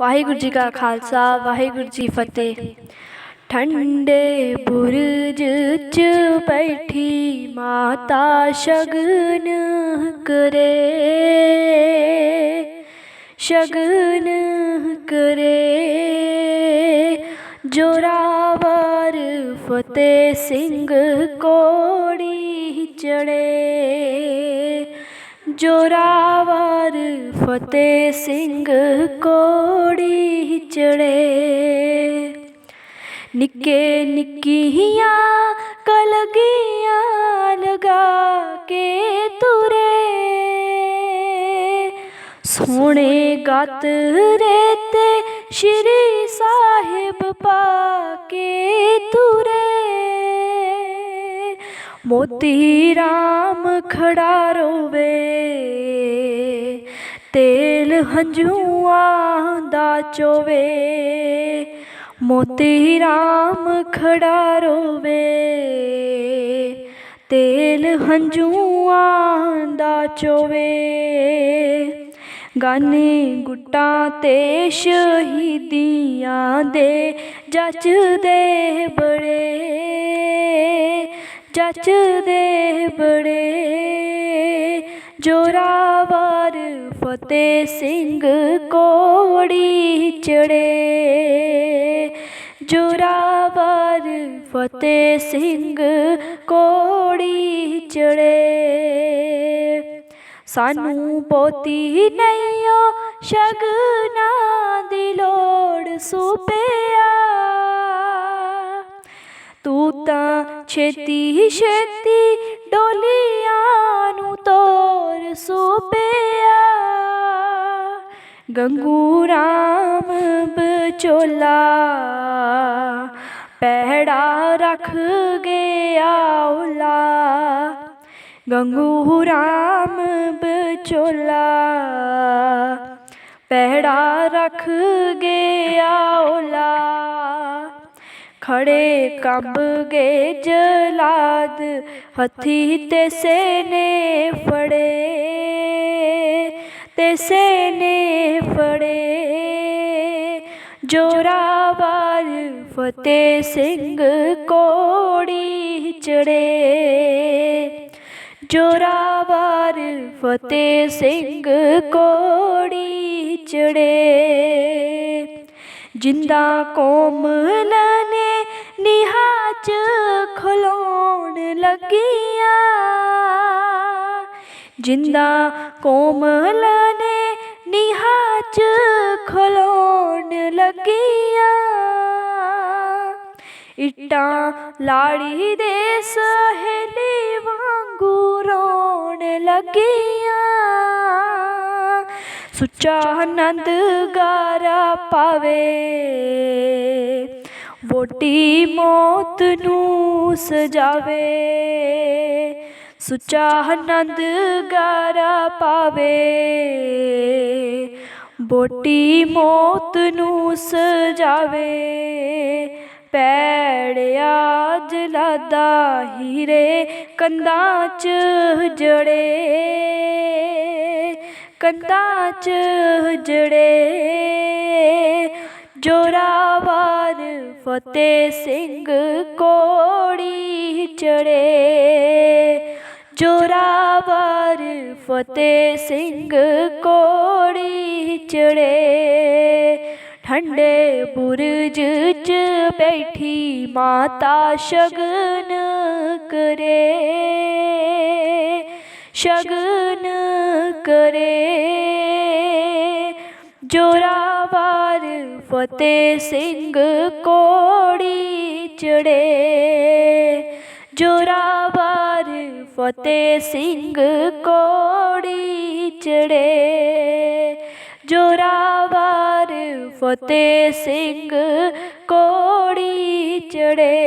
ਵਾਹਿਗੁਰੂ ਜੀ ਕਾ ਖਾਲਸਾ, ਵਾਹਿਗੁਰੂ ਜੀ ਫਤਿਹ। ਠੰਡੇ ਬੁਰਜ ਚ ਬੈਠੀ ਮਾਤਾ ਸ਼ਗਨ ਕਰੇ। ਸ਼ਗਨ ਕਰੇ। ਜੋਰਾਵਰ ਫਤਿਹ ਸਿੰਘ ਕੋੜੀ ਚੜੇ। ਜੋਰਾਵਰ ਫਤਿਹ ਸਿੰਘ ਕੋੜੀ ਚੜੇ। ਨਿੱਕੇ ਨਿੱਕੀਆਂ ਕਲਗੀਆਂ ਲਗਾ ਕੇ ਤੁਰੇ। ਸੋਹਣੇ ਗਾਤਰੇ ਰੇਤੇ ਸ਼੍ਰੀ ਸਾਹਿਬ ਪਾ ਕੇ ਤੁਰੇ। ਮੋਤੀ ਰਾਮ ਖੜਾ ਰੋਵੇ, ਤੇਲ ਹੰਝੂਆਂ ਦਾ ਚੋਵੇ। ਮੋਤੀ ਰਾਮ ਖੜਾ ਰੋਵੇ, ਤੇਲ ਹੰਝੂਆਂ ਦਾ ਚੋਵੇ। ਗਾਨੇ ਗੁੱਟਾਂ ਤੇ ਸ਼ਹੀਦੀਆਂ ਦੇ ਜੱਚਦੇ ਬੜੇ। ਜੱਚਦੇ ਬੜੇ ਜੋਰਾਵਰ ਫਤਿਹ ਸਿੰਘ ਕੋੜੀ ਚੜੇ। ਜੋਰਾਵਰ ਫਤਿਹ ਸਿੰਘ ਕੋੜੀ ਚੜੇ। ਸਾਨੂੰ ਪੋਤੀ ਨਈਓ ਸ਼ਗਨਾ ਦੀ ਲੋੜ ਸੁਪਿਆ। ਤੂੰ ਤਾਂ ਛੇਤੀ ਛੇਤੀ ਡੋਲੀਆਂ ਨੂੰ ਤੋਰ ਸੋਪਿਆ। ਗੰਗੂ ਰਾਮ ਬਚੋਲਾ ਪਹਿੜਾ ਰੱਖ ਗਿਆ ਉਲਾ ਗੰਗੂ ਰਾਮ ਬਚੋਲਾ ਪਹਿੜਾ ਰੱਖ ਗਿਆ ਉਲਾ ਖੜੇ ਕੰਬ ਗਏ ਜਲਾਦ, ਹੱਥੀ ਤੇ ਸੇਨੇ ਫੜੇ। ਤੇ ਸੇਨੇ ਫੜੇ। ਜੋਰਾਵਰ ਫਤਿਹ ਸਿੰਘ ਕੋੜੀ ਚੜੇ। ਜੋਰਾਵਰ ਫਤਿਹ ਸਿੰਘ ਕੋੜੀ ਚੜੇ। ਜਿੰਦਾ ਕੋਮਲ ਨਿਹਾਚ ਖਲੋਣ ਲੱਗੀਆਂ। ਜਿੰਦਾ ਕੋਮਲ ਨੇ ਨਿਹਾਚ ਖਲੋਣ ਲੱਗੀਆਂ। ਇੱਟਾਂ ਲਾੜੀ ਦੇ ਸਹੇਲੀ ਵਾਂਗੂ ਰੋਣ ਲੱਗੀਆਂ। ਸੁੱਚਾ ਆਨੰਦ ਗਾਰਾ ਪਾਵੇ। ਵੋਟੀ ਮੌਤ ਨੂੰ ਸਜਾਵੇ, ਸੁੱਚਾ ਆਨੰਦ ਗਾਰਾ ਪਾਵੇ। ਬੋਟੀ ਮੌਤ ਨੂੰ ਸਜਾਵੇ ਪੈੜਿਆ ਜਲਾਦਾ ਹੀਰੇ ਕੰਧਾਂ 'ਚ ਜੜੇ। ਕੰਧਾਂ 'ਚ ਜੜੇ ਜੋਰਾਵਰ ਫਤਿਹ ਸਿੰਘ ਕੋੜੀ ਚੜੇ। ਜੋਰਾਵਰ ਫਤਿਹ ਸਿੰਘ ਕੋੜੀ ਚੜੇ। ਠੰਡੇ ਬੁਰਜ 'ਚ ਬੈਠੀ ਮਾਤਾ ਸ਼ਗਨ ਕਰੇ। ਸ਼ਗਨ ਕਰੇ। ਜੋਰਾਵਰ ਫਤਿਹ ਸਿੰਘ ਕੋੜੀ ਚੜੇ। ਜੋਰਾਵਾਰ ਫਤਿਹ ਸਿੰਘ ਕੋੜੀ ਚੜੇ। ਜੋਰਾਵਾਰ ਫਤਿਹ ਸਿੰਘ ਕੋੜੀ ਚੜੇ।